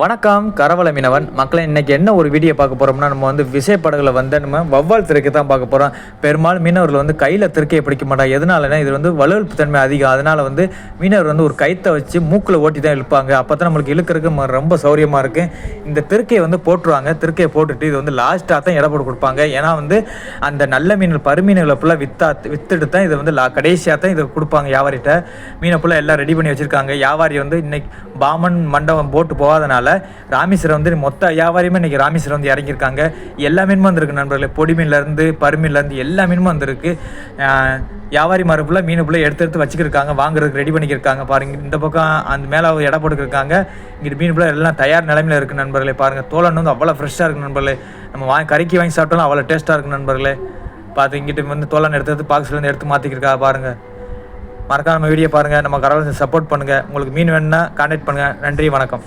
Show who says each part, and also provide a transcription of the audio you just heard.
Speaker 1: வணக்கம் கரவல மீனவன் மக்களை இன்றைக்கி என்ன ஒரு வீடியோ பார்க்க போகிறோம்னா நம்ம வந்து விசைப்படகுல வந்து நம்ம வவ்வால் திரைக்கு தான் பார்க்க போகிறோம் பெரும்பாலும் மீனவர்கள் வந்து கையில் திருக்கையை பிடிக்க மாட்டாங்க. எதனாலனா இது வந்து வலுவழுப்பு தன்மை அதிகம். அதனால் வந்து மீனவர் வந்து ஒரு கைத்தை வச்சு மூக்கில் ஓட்டி தான் இழுப்பாங்க. அப்போ தான் நம்மளுக்கு இழுக்கிறதுக்கு ரொம்ப சௌரியமாக இருக்குது இந்த திருக்கையை வந்து போட்டுருவாங்க. திருக்கையை போட்டுட்டு இது வந்து லாஸ்ட்டாக தான் எடை போட்டு கொடுப்பாங்க. ஏன்னா வந்து அந்த நல்ல மீன்கள் பருமீன்களை ஃபுல்லாக வித்தா வித்துட்டு தான் இதை வந்து லா கடைசியாக தான் இதை கொடுப்பாங்க வியாபாரிகிட்ட மீனை ஃபுல்லாக எல்லாம் ரெடி பண்ணி வச்சுருக்காங்க. வியாபாரி வந்து இன்னைக்கு பாமன் மண்டபம் போட்டு போகாதனால ராமேஸ்வரம் வந்து மொத்த வியாபாரியுமே இன்னைக்கு ராமேஸ்வரம் வந்து இறங்கியிருக்காங்க. எல்லா மீனும் வந்திருக்கு நண்பர்களே. பொடி மீன்லேருந்து பருமீன்லேருந்து எல்லா மீனும் வந்திருக்கு. வியாபாரி மரப்புல மீன் ஃபுல்லாக எடுத்து எடுத்து வச்சுக்கிருக்காங்க. வாங்குறதுக்கு ரெடி பண்ணிக்கிருக்காங்க. பாருங்க இந்த பக்கம் அந்த மேலே எடை போட்டுக்கிருக்காங்க. இங்கிட்டு மீன் ஃபுல்லாக எல்லாம் தயார் நிலமையில இருக்குது நண்பர்களே. பாருங்கள் தோலன் வந்து அவ்வளோ ஃப்ரெஷ்ஷாக இருக்குது நண்பர்களே. நம்ம வாங்கி கறிக்கு வாங்கி சாப்பிட்டாலும் அவ்வளோ டேஸ்ட்டாக இருக்குது நண்பர்களே. பார்த்து இங்கிட்டு வந்து தோலன் எடுத்து எடுத்து பாக்ஸ்லேருந்து எடுத்து மாற்றிக்கிருக்கா பாருங்கள் மறக்காம நம்ம வீடியோ பாருங்கள் நம்ம கடவுளை சப்போர்ட் பண்ணுங்கள் உங்களுக்கு மீன் வேணும்னா கான்டாக்ட் பண்ணுங்கள் நன்றி வணக்கம்.